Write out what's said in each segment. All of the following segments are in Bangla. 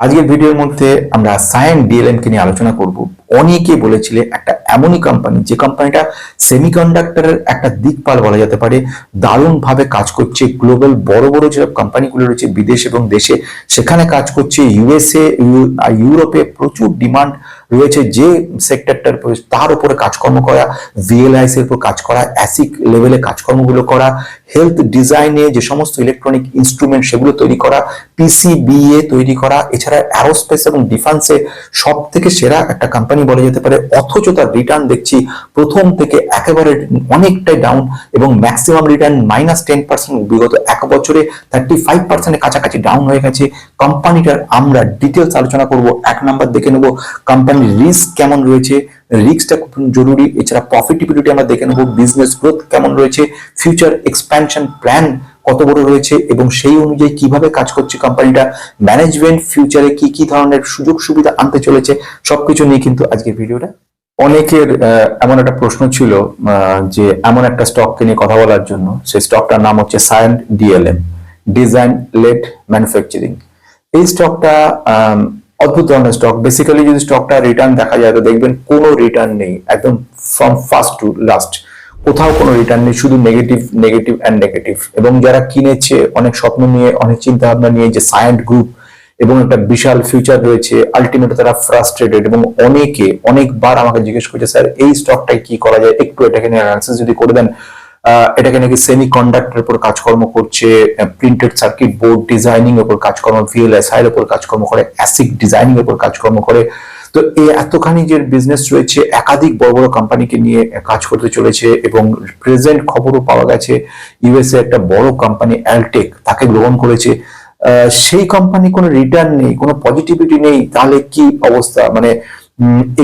আজকের ভিডিওর মধ্যে আমরা সায়েন ডিএলএম কে নিয়ে আলোচনা করব। অনেকে বলেছিলে একটা এমনই কোম্পানি, যে কোম্পানিটা সেমিকন্ডাক্টরের একটা দিকপাল বলা যেতে পারে, দারুণভাবে কাজ করছে গ্লোবাল বড় বড় যেসব কোম্পানিগুলো রয়েছে বিদেশ এবং দেশে, সেখানে কাজ করছে ইউএসএ ইউরোপে প্রচুর ডিমান্ড রয়েছে যে সেক্টরটার তার উপরে কাজকর্ম করা ভিএলআইস এর উপর কাজ করা অ্যাসিক লেভেলে কাজকর্মগুলো করা হেলথ ডিজাইনে যে সমস্ত ইলেকট্রনিক ইনস্ট্রুমেন্ট সেগুলো তৈরি করা পিসিবিএ তৈরি করা, এছাড়া অ্যারোস্পেস এবং ডিফেন্সে সব থেকে সেরা একটা কোম্পানি বলা যেতে পারে। অথচ তার রিটার্ন দেখছি প্রথম থেকে একেবারে অনেকটাই ডাউন এবং maximum return minus ten percent বিগত এক বছরে থার্টি ফাইভ পার্সেন্টের কাছাকাছি ডাউন হয়ে গেছে। কোম্পানিটার আমরা ডিটেলস আলোচনা করব, এক নাম্বার দেখে নেব। কোম্পানির রিস্ক কেমন রয়েছে? রিস্কটা খুব জরুরি? এছাড়া প্রফিটেবিলিটি আমরা দেখে নেব। বিজনেস গ্রোথ কেমন রয়েছে? ফিউচার এক্সপ্যানশন প্ল্যান কত বড় রয়েছে? এবং সেই অনুযায়ী কীভাবে কাজ করছে কোম্পানিটা ম্যানেজমেন্ট ফিউচারে কি কি ধরনের সুযোগ সুবিধা আনতে চলেছে? সবকিছু নিয়ে কিন্তু আজকের ভিডিওটা। অনেকের এমন একটা প্রশ্ন ছিল যে এমন একটা স্টককে নিয়ে কথা বলার জন্য। সেই স্টকটার নাম হচ্ছে Cyient DLM design led manufacturing এই স্টকটা অদ্ভুত ধরনের স্টক বেসিক্যালি যদি স্টকটা রিটার্ন দেখা যায়, তো দেখবেন কোনো রিটার্ন নেই। একদম ফ্রম ফার্স্ট টু লাস্ট কোথাও কোনো রিটার্ন নেই, শুধু নেগেটিভ নেগেটিভ অ্যান্ড নেগেটিভ এবং যারা কিনেছে, অনেক স্বপ্ন নিয়ে, অনেক চিন্তা ভাবনা নিয়ে, যে সায়েন্ট গ্রুপ এবং একটা বিশাল ফিউচার রয়েছে আলটিমেট তারা ফ্রাস্ট্রেটেড এবং অনেকে, অনেকবার আমাকে জিজ্ঞেস করছে, স্যার, এই স্টকটাই কি করা যায়? একটু এটাকে নিয়ে অ্যানালিসিস যদি করে দেন এটাকে নাকি সেমি কন্ডাক্টরের উপর কাজকর্ম করছে প্রিন্টেড সার্কিট বোর্ড ডিজাইনিং উপর কাজকর্ম ভিএলএসআই এর উপর কাজকর্ম করে অ্যাসিক ডিজাইনিং উপর কাজকর্ম করে। তো এই এতখানি যে বিজনেস রয়েছে, একাধিক বড় বড় কোম্পানিকে নিয়ে কাজ করতে চলেছে এবং প্রেজেন্ট খবরও পাওয়া গেছে ইউএসএ একটা বড় কোম্পানি অ্যালটেক তাকে গ্রহণ করেছে। সেই কোম্পানি কোনো রিটার্ন নেই, কোনো পজিটিভিটি নেই, তাহলে কি অবস্থা? মানে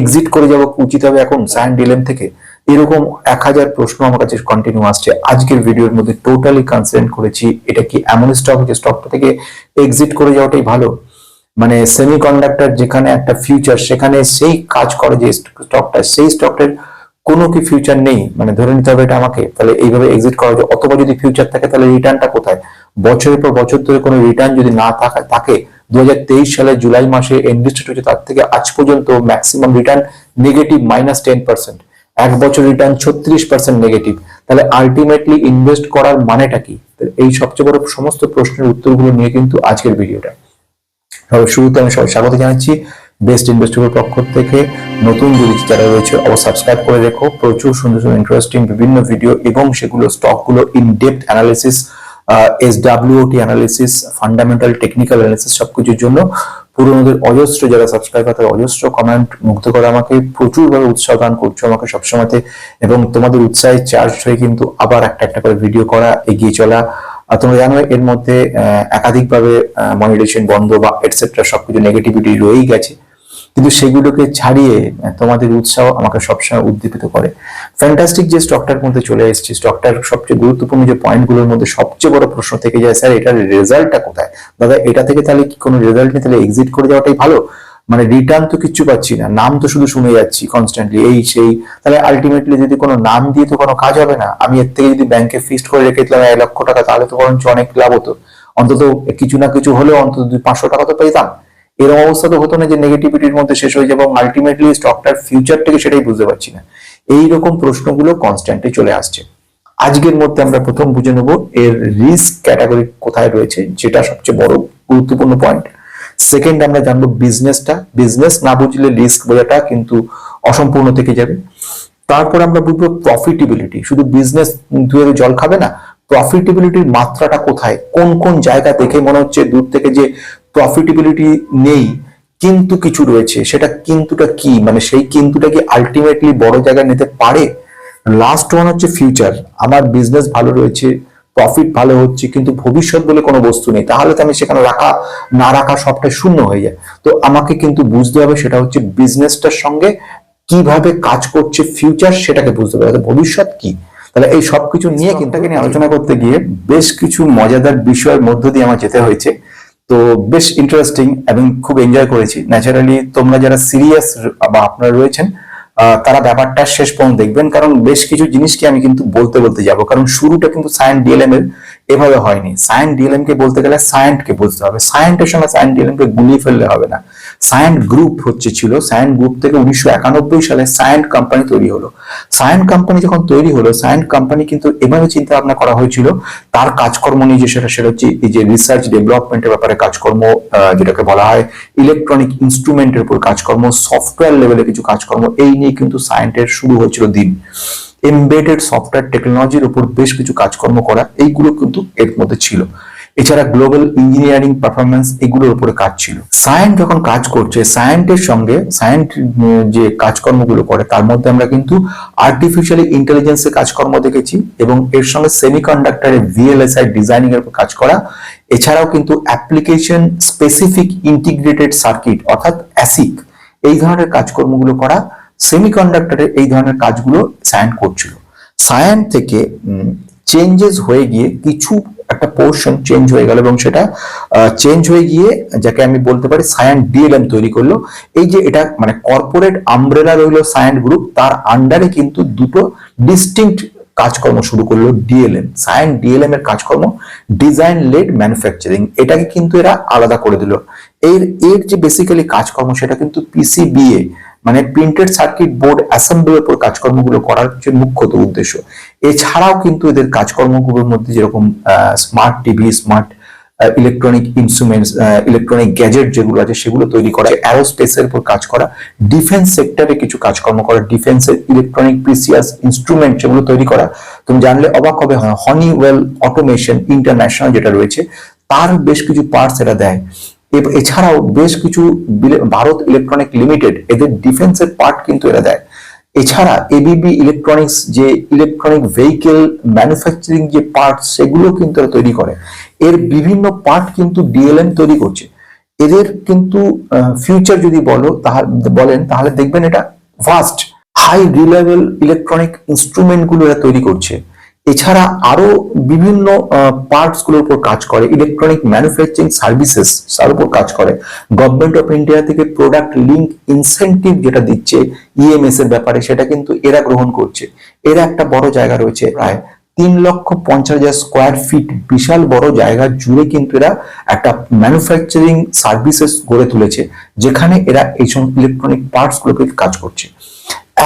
এক্সিট করে যাওয়া উচিত হবে এখন সায়েন্ট ডিলেম থেকে? এরকম এক হাজার প্রশ্ন আমার কাছে কন্টিনিউ আসছে। আজকের ভিডিওর মধ্যে টোটালি কনসেন্ট করেছি। এটা কি এমন স্টক যে স্টকটা থেকে এক্সিট করে যাওয়াটাই ভালো? মানে সেমি কন্ডাক্টর যেখানে একটা ফিউচার সেখানে সেই কাজ করে যে স্টকটা সেই স্টকটার কোনো কি ফিউচার নেই। মানে ধরে নিতে হবে এটা আমাকে। তাহলে এইভাবে এক্সিট করা যায়। অথবা যদি ফিউচার থাকে, তাহলে রিটার্নটা কোথায়? বছরের পর বছর ধরে কোনো রিটার্ন যদি না থাকা, থাকে দু সালের জুলাই মাসে ইনভেস্টেড হয়েছে তার থেকে আজ পর্যন্ত maximum return negative minus ten percent এক বছর রিটার্ন ছত্রিশ পার্সেন্ট নেগেটিভ তাহলে আলটিমেটলি ইনভেস্ট করার মানেটা কি? এই সবচেয়ে বড় সমস্ত প্রশ্নের উত্তরগুলো নিয়ে কিন্তু আজকের ভিডিওটা। শুরুতে আমি সবাই স্বাগত জানাচ্ছি বেস্ট ইনভেস্টরের পক্ষ থেকে। নতুন যদি যারা রয়েছে, অবশ্যই সাবস্ক্রাইব করে রেখো। প্রচুর সুন্দর সুন্দর ইন্টারেস্টিং বিভিন্ন ভিডিও এবং সেগুলো স্টকগুলো in depth analysis SWOT analysis fundamental technical analysis সবকিছুর জন্য। পুরোনোদের অজস্র যারা সাবস্ক্রাইবার তাদের অজস্র কমেন্ট মুগ্ধ করে আমাকে, প্রচুরভাবে উৎসাহ দান করছ আমাকে সবসময়তে এবং তোমাদের উৎসাহে চার্জ হয়ে কিন্তু আবার একটা একটা করে ভিডিও করা এগিয়ে চলা। আর তোমরা জানো, এর মধ্যে একাধিকভাবে মনিটেশন বন্ধ বা এটসেট্রা সবকিছু নেগেটিভিটি রয়েই গেছে। কিন্তু সেগুলোকে ছাড়িয়ে তোমাদের উৎসাহ আমাকে সবসময় উদ্দীপিত করে। ফ্যান্টাস্টিক যে স্টকটার মধ্যে চলে এসেছি স্টকটার সবচেয়ে গুরুত্বপূর্ণ যে পয়েন্টগুলোর মধ্যে সবচেয়ে বড় প্রশ্ন থেকে যায়, স্যার, এটার রেজাল্টটা কোথায়? দাদা, এটা থেকে তাহলে কি কোনো রেজাল্ট নেই তাহলে এক্সিট করে যাওয়াটাই ভালো? মানে রিটার্ন তো কিচ্ছু পাচ্ছি না, নাম তো শুধু শুনে যাচ্ছি কনস্ট্যান্টলি এই, সেই। তাহলে আলটিমেটলি যদি কোনো নাম দিয়ে তো কোনো কাজ হবে না, আমি এর থেকে যদি ব্যাংকে ফিক্সড করে রেখে দিলাম এক লক্ষ টাকা, তাহলে তো বরঞ্চ অনেক লাভ হতো। অন্তত কিছু না কিছু হলেও অন্তত দুই পাঁচশো টাকা তো পেতাম এরকম অবস্থা তো হতো না যে নেগেটিভিটির মধ্যে শেষ হয়ে যাবে, এবং আলটিমেটলি স্টকটার ফিউচারটাকে সেটাই বুঝতে পারছি না। এই রকম প্রশ্নগুলো কনস্ট্যান্টলি চলে আসছে। আজকের মধ্যে আমরা প্রথম বুঝে নেব এর রিস্ক ক্যাটাগরি কোথায় রয়েছে, যেটা সবচেয়ে বড়, গুরুত্বপূর্ণ পয়েন্ট সেকেন্ড আমরা জানব বিজনেসটা বিজনেস না বুঝলে রিস্ক বোঝাটা কিন্তু অসম্পূর্ণ থেকে যাবে। তারপর আমরা বুঝব প্রফিটেবিলিটি শুধু বিজনেস ধুয়ে জল খাবে না প্রফিটেবিলিটির মাত্রাটা কোথায়? কোন কোন জায়গা দেখে মনে হচ্ছে দূর থেকে যে প্রফিটেবিলিটি নেই, কিন্তু কিছু রয়েছে। সেটা কিন্তুটা কি? মানে সেই কিন্তুটা কি আলটিমেটলি বড় জায়গায় নিতে পারে? লাস্ট ওয়ান হচ্ছে ফিউচার আমার বিজনেস ভালো রয়েছে প্রফিট ভালো হচ্ছে, কিন্তু ভবিষ্যৎ বলে কোনো বস্তু নেই। তাহলে তো আমি সেখানে রাখা, না রাখা সবটাই শূন্য হয়ে যায়। তো আমাকে কিন্তু বুঝতে হবে সেটা হচ্ছে বিজনেসটার সঙ্গে কীভাবে কাজ করছে ফিউচার সেটাকে বুঝতে হবে। ভবিষ্যৎ কি? তাহলে এই সবকিছু নিয়ে কিন্তু আলোচনা করতে গিয়ে বেশ কিছু মজাদার বিষয়ের মধ্য দিয়ে আমার যেতে হয়েছে। তো বেশ ইন্টারেস্টিং এবং খুব এনজয় করেছি। ন্যাচারালি তোমরা যারা সিরিয়াস বা আপনারা রয়েছেন তারা ব্যাপারটা শেষ পর্যন্ত দেখবেন, কারণ বেশ কিছু জিনিসকে আমি কিন্তু বলতে বলতে যাব। কারণ শুরুটা কিন্তু সায়েন্স ডিএলএম এর। এভাবে হয়নি। সায়েন্ট ডিএলএম কে বলতে গেলে সায়েন্ট কে বুঝতে হবে। সায়েন্টের সঙ্গে সায়েন্ট ডিএলএম কে গুলিয়ে ফেললে হবে না। সায়েন্ট গ্রুপ হচ্ছে ছিল সায়েন্ট গ্রুপ থেকে উনিশশো একানব্বই সালে সায়েন্ট কোম্পানি তৈরি হলো। সায়েন্ট কোম্পানি যখন তৈরি হলো সায়েন্ট কোম্পানি কিন্তু এভাবে চিন্তা ভাবনা করা হয়েছিল, তার কাজকর্ম নিয়ে যে সেটা সেটা হচ্ছে এই যে রিসার্চ ডেভেলপমেন্টের ব্যাপারে কাজকর্ম যেটাকে বলা হয় ইলেকট্রনিক ইনস্ট্রুমেন্টের উপর কাজকর্ম সফটওয়্যার লেভেলে কিছু কাজকর্ম, এই নিয়ে কিন্তু সায়েন্টের শুরু হয়েছিল দিন। এমবেডেড সফটওয়্যার টেকনোলজির উপর বেশ কিছু কাজকর্ম করা, এইগুলো কিন্তু এর মধ্যে ছিল। এছাড়া গ্লোবাল ইঞ্জিনিয়ারিং পারফরমেন্স এগুলোর উপরে কাজ ছিল। সায়েন্ট যখন কাজ করছে সায়েন্টের সঙ্গে সায়েন্ট যে কাজকর্মগুলো করে, তার মধ্যে আমরা কিন্তু আর্টিফিশিয়াল ইন্টেলিজেন্সের কাজকর্ম দেখেছি এবং এর সঙ্গে সেমিকন্ডাক্টরের ভিএলএসআই ডিজাইনিং এর উপর কাজ করা। এছাড়াও কিন্তু অ্যাপ্লিকেশন স্পেসিফিক ইন্টিগ্রেটেড সার্কিট অর্থাৎ অ্যাসিক এই ধরনের কাজকর্মগুলো করা। সেমিকন্ডাক্টরের এই ধরনের কাজগুলো সায়েন্ট করছিল। সায়েন্ট থেকে চেঞ্জেস হয়ে গিয়ে কিছু একটা পোর্শন চেঞ্জ হয়ে গেল এবং সেটা চেঞ্জ হয়ে গিয়ে যাকে আমি বলতে পারি সায়েন্ট ডিএলএম তৈরি করল। এই যে এটা মানে কর্পোরেট আমব্রেলা রইল সায়েন্ট গ্রুপ তার আন্ডারে কিন্তু দুটো ডিস্টিংক্ট কাজকর্ম শুরু করল ডিএলএম সায়েন্ট ডিএলএম এর কাজকর্ম ডিজাইন লেড ম্যানুফ্যাকচারিং এটাকে কিন্তু এরা আলাদা করে দিল। এর এর যে বেসিক্যালি কাজকর্ম সেটা কিন্তু পিসিবিএ মানে প্রিন্টেড সার্কিট বোর্ড অ্যাসেম্বলির উপর কাজকর্মগুলো করার যে মুখ্যত উদ্দেশ্য। এছাড়াও কিন্তু এদের কাজকর্মগুলোর মধ্যে যেরকম smart TV smart electronic instruments electronic gadget যেগুলো আছে সেগুলো তৈরি করা অ্যারোস্পেসের উপর কাজ করা ডিফেন্স সেক্টরে কিছু কাজকর্ম করা ডিফেন্সের ইলেকট্রনিক প্রিসিয়াস ইনস্ট্রুমেন্ট যেগুলো তৈরি করা। তুমি জানলে অবাক হবে হনিওয়েল অটোমেশন ইন্টারন্যাশনাল যেটা রয়েছে, তার বেশ কিছু পার্টস এটা দেয়। এছাড়াও বেশ কিছু ভারত ইলেকট্রনিক লিমিটেড এদের ডিফেন্সের পার্ট কিন্তু এরা দেয়। এছাড়া এবিবি ইলেকট্রনিক্স যে ইলেকট্রনিক ভেহিকেল ম্যানুফ্যাকচারিং যে পার্ট সেগুলো কিন্তু এরা তৈরি করে। এর বিভিন্ন পার্ট কিন্তু ডিএলএম তৈরি করছে। এদের কিন্তু ফিউচার যদি বলো তাহলে বলেন, তাহলে দেখবেন এটা ফাস্ট হাই রিলায়েবল ইলেকট্রনিক ইনস্ট্রুমেন্টগুলো এরা তৈরি করছে। এছাড়া আরও বিভিন্ন পার্টসগুলোর উপর কাজ করে। ইলেকট্রনিক ম্যানুফ্যাকচারিং সার্ভিসেস তার উপর কাজ করে। গভর্নমেন্ট অফ ইন্ডিয়া থেকে প্রোডাক্ট লিঙ্ক ইনসেন্টিভ যেটা দিচ্ছে ইএমএস এর ব্যাপারে, সেটা কিন্তু এরা গ্রহণ করছে। এরা একটা বড় জায়গা রয়েছে প্রায় তিন লক্ষ পঞ্চাশ হাজার স্কোয়ার ফিট বিশাল বড় জায়গা জুড়ে কিন্তু এরা একটা ম্যানুফ্যাকচারিং সার্ভিসেস গড়ে তুলেছে, যেখানে এরা এই সমস্ত ইলেকট্রনিক পার্টস গুলোকে কাজ করছে।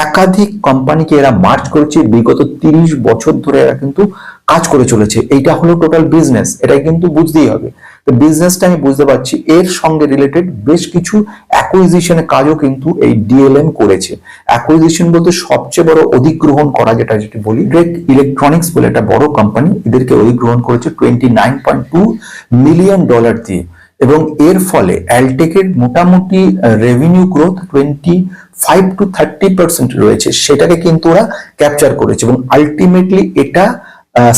একাধিক কোম্পানিকে এরা মার্চ করেছে। বিগত তিরিশ বছর ধরে এরা কিন্তু কাজ করে চলেছে। এইটা হলো টোটাল বিজনেস এটা কিন্তু বুঝতেই হবে। তো বিজনেসটা আমি বুঝতে পারছি, এর সঙ্গে রিলেটেড বেশ কিছু অ্যাকুইজিশনের কাজও কিন্তু এই ডিএলএম করেছে। অ্যাকুইজিশন বলতে সবচেয়ে বড় অধিগ্রহণ করা যেটা যেটা বলি গ্রেট ইলেকট্রনিক্স বলে একটা বড় কোম্পানি এদেরকে অধিগ্রহণ করেছে twenty nine point two million dollar দিয়ে। এবং এর ফলে অ্যালটেকের মোটামুটি revenue growth twenty five to thirty percent রয়েছে। সেটাকে কিন্তু ওরা ক্যাপচার করেছে এবং আলটিমেটলি এটা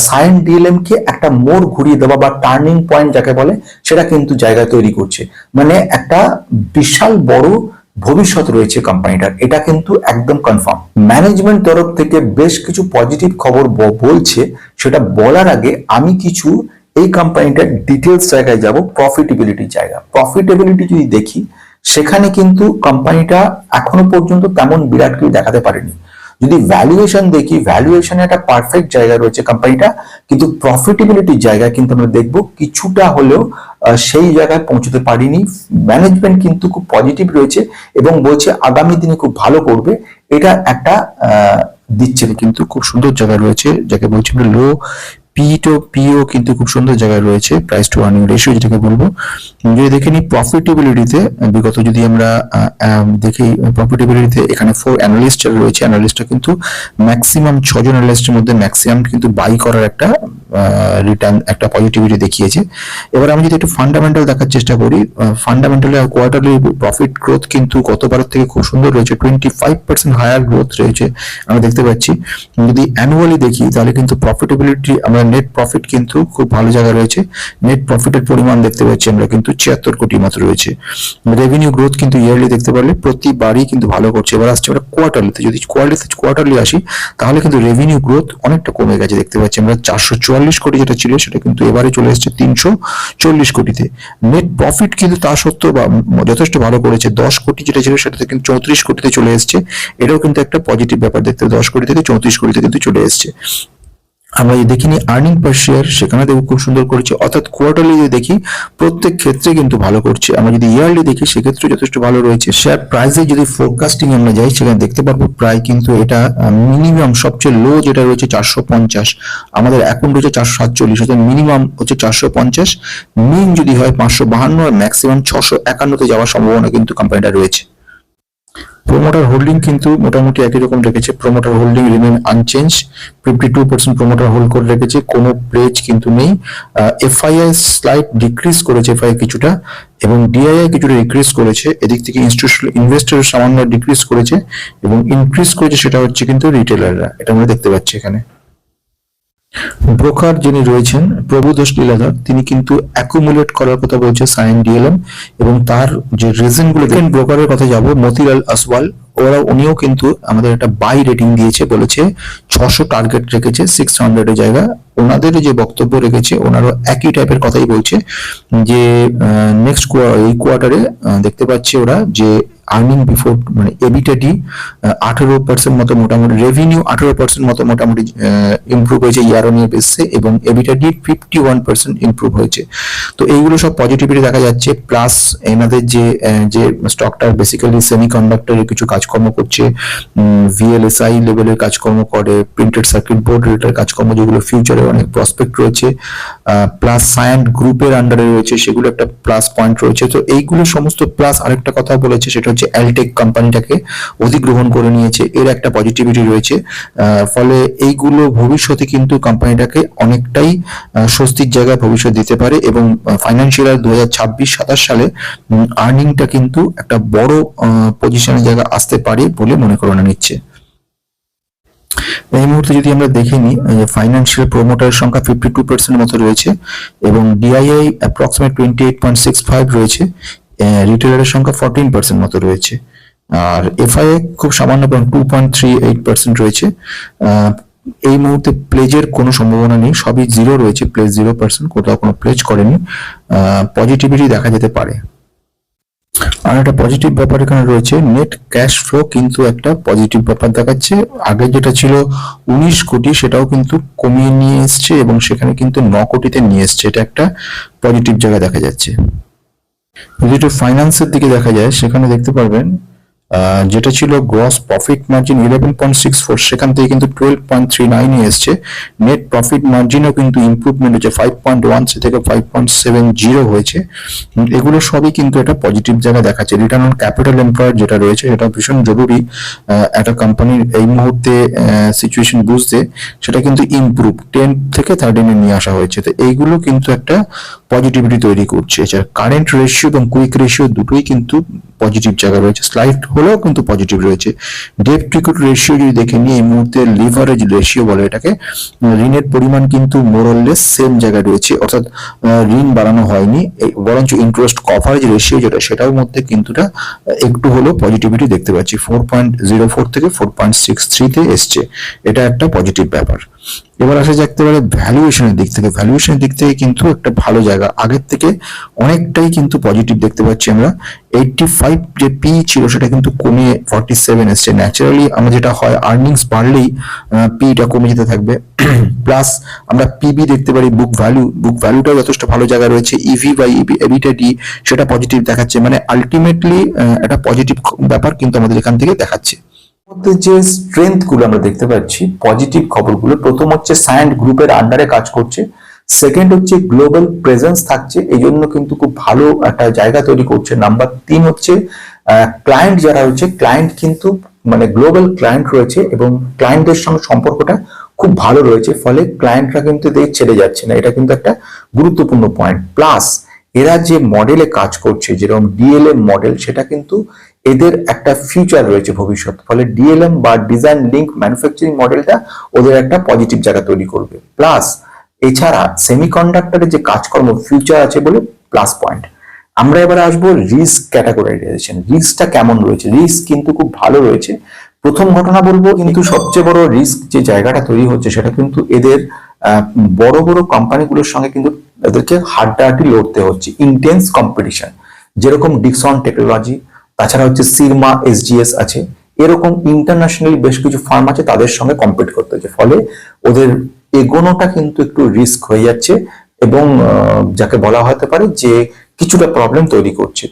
সায়েন্স ডিএলএম কে একটা মোড় ঘুরিয়ে দেওয়া বা টার্নিং পয়েন্ট যাকে বলে, সেটা কিন্তু জায়গা তৈরি করছে। মানে একটা বিশাল বড় ভবিষ্যৎ রয়েছে কোম্পানিটার এটা কিন্তু একদম কনফার্ম ম্যানেজমেন্ট তরফ থেকে বেশ কিছু পজিটিভ খবর বলছে। সেটা বলার আগে আমি কিছু এই কোম্পানিটার ডিটেলস জায়গায় যাব প্রফিটেবিলিটির জায়গা। প্রফিটেবিলিটি যদি দেখি, সেখানে কিন্তু কোম্পানিটা এখনও পর্যন্ত তেমন বিরাট কিছু দেখাতে পারেনি। যদি ভ্যালুয়েশন দেখি ভ্যালুয়েশনে একটা পারফেক্ট জায়গা রয়েছে কোম্পানিটা কিন্তু প্রফিটেবিলিটির জায়গায় কিন্তু আমরা দেখব কিছুটা হলেও সেই জায়গায় পৌঁছতে পারিনি। ম্যানেজমেন্ট কিন্তু খুব পজিটিভ রয়েছে এবং বলছে আগামী দিনে খুব ভালো করবে। এটা একটা দিচ্ছে কিন্তু খুব সুন্দর জায়গা রয়েছে, যাকে বলছি লো পি টু পিও কিন্তু খুব সুন্দর জায়গায় রয়েছে প্রাইস টু আর্নিং রেশিও যেটাকে বলব। যদি দেখে নিই প্রফিটেবিলিটিতে বিগত যদি আমরা দেখি প্রফিটেবিলিটিতে এখানে ফোর অ্যানালিস্ট রয়েছে অ্যানালিস্টটা কিন্তু ম্যাক্সিমাম ছজন অ্যানালিস্টের মধ্যে ম্যাক্সিমাম কিন্তু বাই করার একটা রিটার্ন একটা পজিটিভিটি দেখিয়েছে। এবার আমি যদি একটু ফান্ডামেন্টাল দেখার চেষ্টা করি ফান্ডামেন্টালি কোয়ার্টারলি প্রফিট গ্রোথ কিন্তু গতবারের থেকে খুব সুন্দর রয়েছে twenty five percent higher growth রয়েছে। আমরা দেখতে পাচ্ছি, যদি অ্যানুয়ালি দেখি, তাহলে কিন্তু প্রফিটেবিলিটি আমরা নেট প্রফিট কিন্তু খুব ভালো জায়গায় রয়েছে। নেট প্রফিটের পরিমাণ দেখতে পাচ্ছি আমরা কিন্তু ছিয়াত্তর কোটি মতো রয়েছে। রেভিনিউ গ্রোথ কিন্তু ইয়ারলি দেখতে পারলে প্রতিবারই কিন্তু ভালো করছে। এবার আসছে আমরা কোয়ার্টারলিতে যদি কোয়ার্টারলি কোয়ার্টারলি আসি, তাহলে কিন্তু রেভিনিউ গ্রোথ অনেকটা কমে গেছে দেখতে পাচ্ছি আমরা। চারশো চুয়াল্লিশ কোটি যেটা ছিল, সেটা কিন্তু এবারে চলে এসেছে তিনশো চল্লিশ কোটিতে। নেট প্রফিট কিন্তু তা সত্ত্বেও বা যথেষ্ট ভালো করেছে। দশ কোটি যেটা ছিল, সেটাতে কিন্তু চৌত্রিশ কোটিতে চলে এসেছে। এটাও কিন্তু একটা পজিটিভ ব্যাপার দেখতে, দশ কোটি থেকে চৌত্রিশ কোটিতে কিন্তু চলে এসেছে। আমরা যদি দেখিনি আর্নিং পার শেয়ার সেখানে দেখো খুব সুন্দর করেছে। অর্থাৎ কোয়ার্টারলি যদি দেখি, প্রত্যেক ক্ষেত্রে কিন্তু ভালো করছে। আমরা যদি ইয়ারলি দেখি সেক্ষেত্রে যথেষ্ট ভালো রয়েছে। শেয়ার প্রাইসে যদি ফোরকাস্টিং আমরা যাই, সেখানে দেখতে পারব প্রায় কিন্তু এটা মিনিমাম সবচেয়ে লো যেটা রয়েছে চারশো পঞ্চাশ। আমাদের এখন রয়েছে চারশো সাতচল্লিশ, অর্থাৎ মিনিমাম হচ্ছে চারশো পঞ্চাশ। মিন যদি হয় পাঁচশো বাহান্ন, আর ম্যাক্সিমাম ছশো একান্নতে যাওয়ার সম্ভাবনা কিন্তু কোম্পানিটা রয়েছে। প্রোমোটার হোল্ডিং কিন্তু মোটামুটি একই রকম রেখেছে। Promoter holding remain unchange fifty two percent promoter hold করে রেখেছে। কোনো প্লেজ কিন্তু নেই। এফআইআই স্লাইড ডিক্রিজ করেছে এফআই কিছুটা এবং ডিআইআই কিছুটা ডিক্রিজ করেছে। এদিক থেকে ইনস্টিটিউশনাল ইনভেস্টার সামান্য ডিক্রিজ করেছে এবং ইনক্রিজ করেছে সেটা হচ্ছে কিন্তু রিটেলাররা এটা আমরা দেখতে পাচ্ছি এখানে। ব্রোকার যিনি রয়েছেন প্রভুদোষ লীলাধর তিনি কিন্তু অ্যাকুমুলেট করার কথা বলছে সাইন ডিএলএম এবং তার যে রিজনগুলো ব্রোকারের কথা যাব মতিলাল আসওয়াল ওরা উনিও কিন্তু আমাদের একটা বাই রেটিং দিয়েছে, বলেছে ছশো টার্গেট রেখেছে সিক্স হান্ড্রেডের জায়গা। ওনাদের যে বক্তব্য রেখেছে, ওনারও একই টাইপের কথাই বলছে যে নেক্সট এই কোয়ার্টারে দেখতে পাচ্ছি ওরা যে আর্নিং বিফোর মানে এবিটাডি আঠারো পার্সেন্ট মতো মোটামুটি রেভিনিউ আঠারো পার্সেন্ট মতো মোটামুটি ইমপ্রুভ হয়েছে ইয়ার অন ইয়ার বেসে এবং EBITDA fifty one percent improve হয়েছে। তো এইগুলো সব পজিটিভিটি দেখা যাচ্ছে প্লাস এনাদের যে যে স্টকটা বেসিক্যালি সেমি কন্ডাক্টরের কিছু কাজকর্ম করছে ভিএলএসআই লেভেলের কাজকর্ম করে প্রিন্টেড সার্কিট বোর্ড রিলেটেড কাজকর্ম যেগুলো ফিউচারে অনেক প্রসপেক্ট রয়েছে প্লাস সায়েন্ট গ্রুপের আন্ডারে রয়েছে, সেগুলো একটা প্লাস পয়েন্ট রয়েছে। তো এইগুলো সমস্ত প্লাস আরেকটা কথা বলেছে, সেটা হচ্ছে অ্যালটেক কোম্পানিটাকে অধিগ্রহণ করে নিয়েছে। এর একটা পজিটিভিটি রয়েছে। ফলে এইগুলো ভবিষ্যতে কিন্তু কোম্পানিটাকে অনেকটাই স্বস্তির জায়গায় ভবিষ্যৎ দিতে পারে এবং ফাইন্যান্সিয়াল দু হাজার ছাব্বিশ, সাতাশ সালে আর্নিংটা কিন্তু একটা বড় পজিশনের জায়গা আসতে পারে বলে মনে করানো নিচ্ছে। এই মুহূর্তে যদি আমরা দেখে নিই ফাইন্যান্সিয়াল প্রোমোটারের সংখ্যা ফিফটি টু পার্সেন্ট মতো রয়েছে এবং DII approximate twenty eight point six five রয়েছে। রিটেলারের সংখ্যা ফোরটিন পার্সেন্ট মতো রয়েছে। আর এফআইএ খুব সামান্য two point three eight percent রয়েছে। এই মুহূর্তে প্লেজের কোনো সম্ভাবনা নেই, সবই জিরো রয়েছে প্লেজ জিরো পার্সেন্ট কোথাও কোনো প্লেজ করেনি। পজিটিভিটি দেখা যেতে পারে। আর একটা পজিটিভ ব্যাপার এখানে রয়েছে নেট ক্যাশ ফ্লো কিন্তু একটা পজিটিভ ব্যাপার দেখাচ্ছে। আগে যেটা ছিল উনিশ কোটি, সেটাও কিন্তু কমিয়ে নিয়ে এসছে এবং সেখানে কিন্তু ন কোটিতে নিয়ে এসছে। এটা একটা পজিটিভ জায়গা দেখা যাচ্ছে। যদি একটু ফাইন্যান্সের দিকে দেখা যায় সেখানে দেখতে পারবেন যেটা ছিল gross profit margin eleven point six four সেখান থেকে কিন্তু টুয়েলভ পয়েন্ট থ্রি নাইনে এসছে। নেট প্রফিট মার্জিনও কিন্তু ইমপ্রুভমেন্ট হয়েছে। ফাইভ পয়েন্ট ওয়ান থেকে ফাইভ পয়েন্ট সেভেন জিরো হয়েছে। এগুলো সবই কিন্তু একটা পজিটিভ জায়গা দেখাচ্ছে। রিটার্ন অন ক্যাপিটাল এমপ্লয়েড যেটা রয়েছে, সেটা ভীষণ জরুরি। একটা কোম্পানির এই মুহূর্তে সিচুয়েশন বুঝতে সেটা কিন্তু ইম্প্রুভ টেন থেকে থার্টিনে নিয়ে আসা হয়েছে। তো এইগুলো কিন্তু একটা পজিটিভিটি তৈরি করছে। এছাড়া কারেন্ট রেশিও এবং কুইক রেশিও দুটোই কিন্তু পজিটিভ জায়গা রয়েছে। স্লাইড হলেও কিন্তু পজিটিভ রয়েছে। ডেপ টু রেশিও যদি দেখে নিই, এই মুহূর্তে লিভারেজ রেশিও বলে এটাকে ঋণের পরিমাণ কিন্তু মোরললেস সেম জায়গায় রয়েছে। অর্থাৎ ঋণ বাড়ানো হয়নি বরঞ্চ ইন্টারেস্ট কভারেজ রেশিও যেটা, সেটার মধ্যে কিন্তু একটু হলেও পজিটিভিটি দেখতে পাচ্ছি। ফোর পয়েন্ট জিরো ফোর থেকে ফোর পয়েন্ট সিক্স থ্রিতে এসছে। এটা একটা পজিটিভ ব্যাপার। এবার আসা যাক এবারে ভ্যালুয়েশনের দিক থেকে। ভ্যালুয়েশনের দিক থেকে কিন্তু একটা ভালো জায়গা। আগের থেকে অনেকটাই কিন্তু পজিটিভ দেখতে পাচ্ছি আমরা। এইটটি ফাইভ যে পি ছিল সেটা কিন্তু কমে ফর্টি সেভেন এসছে। ন্যাচারালি আমরা যেটা হয় আর্নিংস বাড়লেই পিটা কমে যেতে থাকবে। প্লাস আমরা পিবি দেখতে পারি বুক ভ্যালু বুক ভ্যালুটাও যথেষ্ট ভালো জায়গায় রয়েছে। ইভি বা এবিটা ডি সেটা পজিটিভ দেখাচ্ছে। মানে আলটিমেটলি একটা পজিটিভ ব্যাপার কিন্তু আমাদের এখান থেকে দেখাচ্ছে। মধ্যে যে স্ট্রেংথগুলো আমরা দেখতে পাচ্ছি পজিটিভ খবরগুলো, প্রথম হচ্ছে সায়েন্ট গ্রুপের আন্ডারে কাজ করছে সেকেন্ড হচ্ছে গ্লোবাল প্রেজেন্স থাকছে এই জন্য কিন্তু খুব ভালো একটা জায়গা তৈরি করছে। নাম্বার তিন হচ্ছে ক্লায়েন্ট যারা হচ্ছে ক্লায়েন্ট কিন্তু মানে গ্লোবাল ক্লায়েন্ট রয়েছে এবং ক্লায়েন্টদের সঙ্গে সম্পর্কটা খুব ভালো রয়েছে, ফলে ক্লায়েন্টরা কিন্তু এদের ছেড়ে যাচ্ছে না। এটা কিন্তু একটা গুরুত্বপূর্ণ পয়েন্ট প্লাস এরা যে মডেলে কাজ করছে, যেরকম ডিএলএম মডেল সেটা কিন্তু এদের একটা ফিউচার রয়েছে ভবিষ্যৎ। ফলে ডিএলএম বা ডিজাইন লিঙ্ক ম্যানুফ্যাকচারিং মডেলটা ওদের একটা পজিটিভ জায়গা তৈরি করবে। প্লাস এছাড়া সেমিকন্ডাক্টরের যে কাজকর্ম ফিউচার আছে বলে প্লাস পয়েন্ট আমরা এবার আসব রিস্ক ক্যাটাগরাইজেশন রিস্কটা কেমন রয়েছে? রিস্ক কিন্তু খুব ভালো রয়েছে। প্রথম ঘটনা বলব, কিন্তু সবচেয়ে বড় রিস্ক যে জায়গাটা তৈরি হচ্ছে, সেটা কিন্তু এদের বড় বড় কোম্পানিগুলোর সঙ্গে কিন্তু এদেরকে হাড্ডাহাড্ডি লড়তে হচ্ছে। ইন্টেন্স কম্পিটিশন যেরকম ডিকসন টেকনোলজি তাছাড়া হচ্ছে সিরমা এসজিএস আছে। এরকম ইন্টারন্যাশনাল বেশ কিছু ফার্ম আছে তাদের সঙ্গে কম্পিট করতে হচ্ছে। ফলে ওদের এগোনোটা কিন্তু একটু রিস্ক হয়ে যাচ্ছে এবং যাকে বলা হতে পারে যে কিছুটা প্রবলেম তৈরি করছে।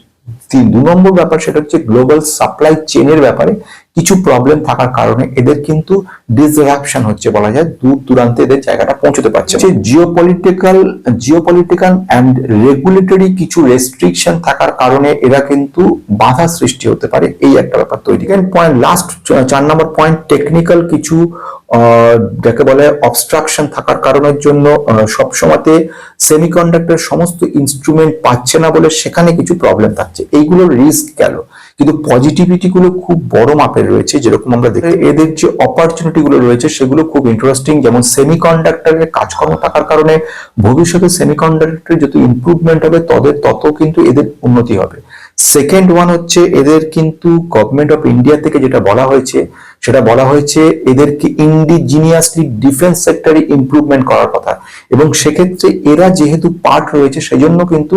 দু নম্বর ব্যাপার সেটা হচ্ছে গ্লোবাল সাপ্লাই চেনের ব্যাপারে কিছু প্রবলেম থাকার কারণে এদের কিন্তু ডিসরাপশন হচ্ছে বলা যায়। দূর দূরান্তে এদের জায়গাটা পৌঁছতে পারছে যে জিওপলিটিক্যাল জিওপলিটিক্যাল অ্যান্ড রেগুলেটরি কিছু রেস্ট্রিকশন থাকার কারণে এরা কিন্তু বাধা সৃষ্টি হতে পারে। এই একটা ব্যাপার তৈরি। পয়েন্ট লাস্ট চার নম্বর পয়েন্ট টেকনিক্যাল কিছু আহ, যাকে বলে অবস্ট্রাকশন থাকার কারণের জন্য সবসময়তে সেমিকন্ডাক্টর সমস্ত ইনস্ট্রুমেন্ট পাচ্ছে না বলে সেখানে কিছু প্রবলেম থাকছে। এইগুলোর রিস্ক গেল কিন্তু পজিটিভিটি গুলো খুব বড় মাপের রয়েছে যেরকম আমরা দেখি এদের যে অপরচুনিটি গুলো রয়েছে সেগুলো খুব ইন্টারেস্টিং যেমন সেমিকন্ডাক্টরের কাজকর্ম থাকার কারণে ভবিষ্যতে সেমিকন্ডাক্টরের যত ইমপ্রুভমেন্ট হবে তদের তত কিন্তু এদের উন্নতি হবে। সেকেন্ড ওয়ান হচ্ছে এদের কিন্তু গভর্নমেন্ট অফ ইন্ডিয়া থেকে যেটা বলা হয়েছে সেটা বলা হয়েছে এদেরকে ইন্ডিজিনিয়াসলি ডিফেন্স সেক্টরে ইমপ্রুভমেন্ট করার কথা। এবং সেক্ষেত্রে এরা যেহেতু পার্ট রয়েছে সেজন্য কিন্তু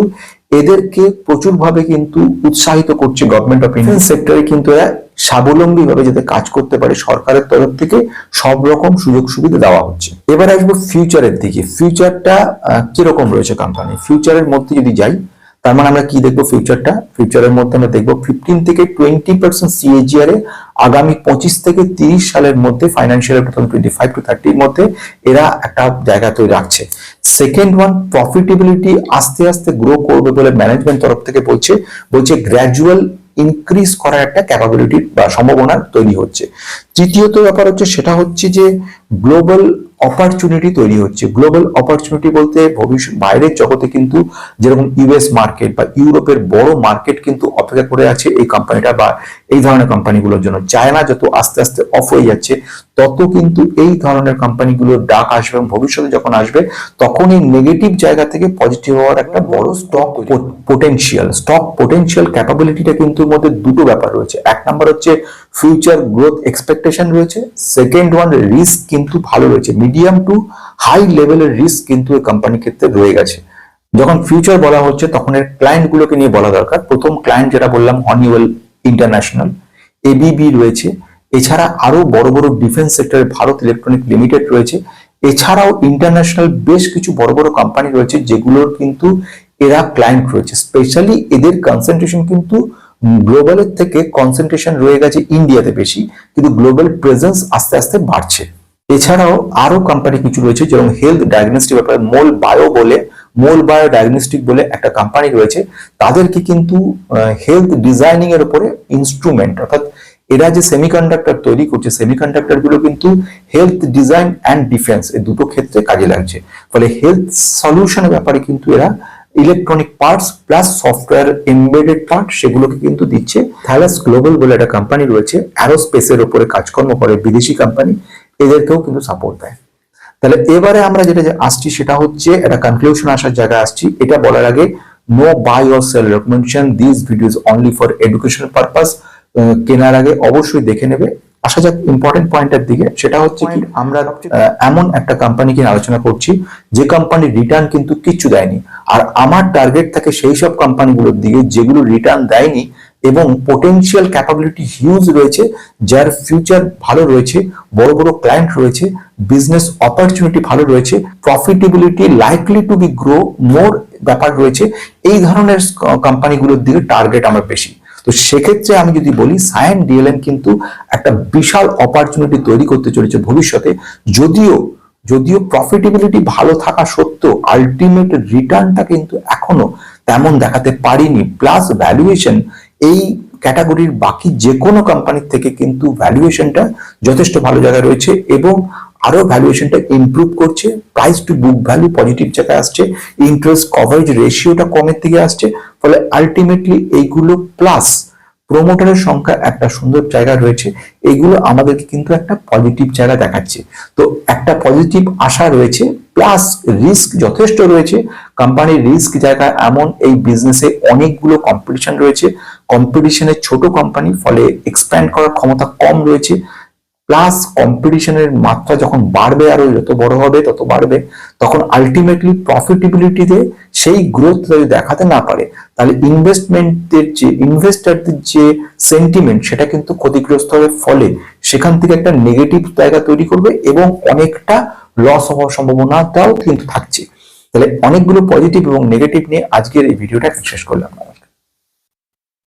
এদেরকে প্রচুরভাবে কিন্তু উৎসাহিত করছে গভর্নমেন্ট অফ ইন্ডিয়া সেক্টরে কিন্তু এরা স্বাবলম্বী ভাবে যাতে কাজ করতে পারে সরকারের তরফ থেকে সব রকম সুযোগ সুবিধা দেওয়া হচ্ছে। এবার আসব ফিউচারের দিকে। ফিউচারটা কীরকম রয়েছে কোম্পানি ফিউচারের মধ্যে যদি যাই তার মানে আমরা কি দেখব ফিউচারটা ফিউচারের মধ্যে আমরা দেখব ফিফটিন থেকে টোয়েন্টি পার্সেন্ট সিএজিআর এ আগামী পঁচিশ থেকে তিরিশ সালের মধ্যে financial two thousand twenty five two থার্টির মধ্যে এরা একটা জায়গা তৈরি রাখছে। সেকেন্ড ওয়ান প্রফিটেবিলিটি আস্তে আস্তে গ্রো করবে বলে ম্যানেজমেন্ট তরফ থেকে বলছে বলছে গ্র্যাজুয়াল ইনক্রিজ করার একটা ক্যাপাবিলিটি বা সম্ভাবনা তৈরি হচ্ছে। তৃতীয়ত ব্যাপার হচ্ছে সেটা হচ্ছে যে গ্লোবাল অপরচুনিটি তৈরি হচ্ছে। গ্লোবাল অপরচুনিটি বলতে ভবিষ্যৎ, বাইরের জগতে কিন্তু যেরকম ইউএস মার্কেট বা ইউরোপের বড় মার্কেট কিন্তু অপেক্ষা করে আছে এই কোম্পানিটা বা এই ধরনের কোম্পানিগুলোর জন্য। চায়না যত আস্তে আস্তে অফ হয়ে যাচ্ছে, তত কিন্তু এই ধরনের কোম্পানিগুলোর ডাক আসবে এবং ভবিষ্যতে যখন আসবে তখন এই নেগেটিভ জায়গা থেকে পজিটিভ হওয়ার একটা বড় স্টক পোটেনশিয়াল স্টক পোটেনশিয়াল ক্যাপাবিলিটিটা কিন্তু মধ্যে দুটো ব্যাপার রয়েছে। এক নাম্বার হচ্ছে ফিউচার গ্রোথ এক্সপেকটেশন রয়েছে। সেকেন্ড ওয়ান রিস্ক কিন্তু ভালো রয়েছে। মিডিয়াম টু হাই লেভেলের রিস্ক কিন্তু এই কোম্পানির ক্ষেত্রে রয়ে গেছে। যখন ফিউচার বলা হচ্ছে, তখন এর ক্লায়েন্ট গুলোকে নিয়ে বলা দরকার। প্রথম ক্লায়েন্ট যেটা বললাম হনিওয়েল ইন্টারন্যাশনাল এবিবি রয়েছে। এছাড়া আরও বড় বড় ডিফেন্স সেক্টরে ভারত ইলেকট্রনিক লিমিটেড রয়েছে। এছাড়াও ইন্টারন্যাশনাল বেশ কিছু বড় বড় কোম্পানি রয়েছে, যেগুলোর কিন্তু এরা ক্লায়েন্ট রয়েছে। স্পেশালি এদের কনসেন্ট্রেশন কিন্তু গ্লোবালের থেকে কনসেন্ট্রেশন রয়ে গেছে ইন্ডিয়াতে বেশি, কিন্তু গ্লোবাল প্রেজেন্স আস্তে আস্তে বাড়ছে। এছাড়াও আরও কোম্পানি কিছু রয়েছে যেমন হেলথ ডায়াগনস্টিক ব্যাপারে মোল বায়ো বলে, মোল বায়ো ডায়াগনস্টিক বলে একটা কোম্পানি রয়েছে। তাদেরকে কিন্তু হেলথ ডিজাইনিং এর উপরে ইনস্ট্রুমেন্ট অর্থাৎ এরা যে সেমিকন্ডাক্টর তৈরি করছে সেমিকন্ডাক্টরগুলো কিন্তু হেলথ ডিজাইন অ্যান্ড ডিফেন্স এই দুটো ক্ষেত্রে কাজে লাগছে। ফলে হেলথ সলিউশনের ব্যাপারে কিন্তু এরা electronic parts plus software embedded part সেগুলোকে কিন্তু দিচ্ছে থ্যালাস গ্লোবাল বলে একটা কোম্পানি রয়েছে অ্যারোস্পেসের উপরে কাজকর্ম করে, বিদেশি কোম্পানি এদেরকেও কিন্তু সাপোর্ট দেয়। তাহলে এবারে আমরা যেটা যে আসছি সেটা হচ্ছে একটা কনক্লুশন আসার জায়গায় আসছি। এটা বলার আগে no buy or sell recommendation this videos only for educational purpose কেনার আগে অবশ্যই দেখে নেবে। আসা যাক ইম্পর্টেন্ট পয়েন্টের দিকে। সেটা হচ্ছে কি আমরা এমন একটা কোম্পানি নিয়ে আলোচনা করছি যে কোম্পানি রিটার্ন কিন্তু কিচ্ছু দেয়নি। আর আমার টার্গেট থাকে সেই সব কোম্পানিগুলোর দিকে যেগুলো রিটার্ন দেয়নি এবং পোটেনশিয়াল ক্যাপাবিলিটি হিউজ রয়েছে যার ফিউচার ভালো রয়েছে বড় বড় ক্লায়েন্ট রয়েছে বিজনেস অপরচুনিটি ভালো রয়েছে profitability likely to be grow more ব্যাপার রয়েছে। এই ধরনের কোম্পানিগুলোর দিকে টার্গেট আমার বেশি। তো সেক্ষেত্রে আমি যদি বলি সায়েন ডিএলএম কিন্তু একটা বিশাল অপরচুনিটি তৈরি করতে চলেছে ভবিষ্যতে। যদিও যদিও প্রফিটেবিলিটি ভালো থাকা সত্ত্বেও আলটিমেট রিটার্নটা কিন্তু এখনও তেমন দেখাতে পারিনি। প্লাস ভ্যালুয়েশন এই ক্যাটাগরির বাকি যে কোনো কোম্পানির থেকে কিন্তু ভ্যালুয়েশনটা যথেষ্ট ভালো জায়গায় রয়েছে এবং আরও ভ্যালুয়েশনটা ইমপ্রুভ করছে price to book value positive জায়গায় আসছে ইন্টারেস্ট কভারেজ রেশিওটা কমের দিকে আসছে, ফলে আলটিমেটলি এইগুলো প্লাস প্রোমোটারের সংখ্যা একটা সুন্দর জায়গা রয়েছে, এগুলো আমাদেরকে কিন্তু একটা পজিটিভ জায়গা দেখাচ্ছে। তো একটা পজিটিভ আশা রয়েছে প্লাস রিস্ক যথেষ্ট রয়েছে কোম্পানির রিস্ক জায়গা এমন এই বিজনেসে অনেকগুলো কম্পিটিশন রয়েছে কম্পিটিশনের ছোট কোম্পানি ফলে এক্সপ্যান্ড করার ক্ষমতা কম রয়েছে প্লাস কম্পিটিশনের মাত্রা যখন বাড়বে আরও যত বড় হবে, তত বাড়বে, তখন আলটিমেটলি প্রফিটেবিলিটিতে সেই গ্রোথ যদি দেখাতে না পারে, তাহলে ইনভেস্টমেন্টের যে ইনভেস্টারদের যে সেন্টিমেন্ট সেটা কিন্তু ক্ষতিগ্রস্ত হবে ফলে সেখান থেকে একটা নেগেটিভ জায়গা তৈরি করবে এবং অনেকটা লস হওয়ার সম্ভাবনাটাও কিন্তু থাকছে। তাহলে অনেকগুলো পজিটিভ এবং নেগেটিভ নিয়ে আজকের এই ভিডিওটা শেষ করলাম।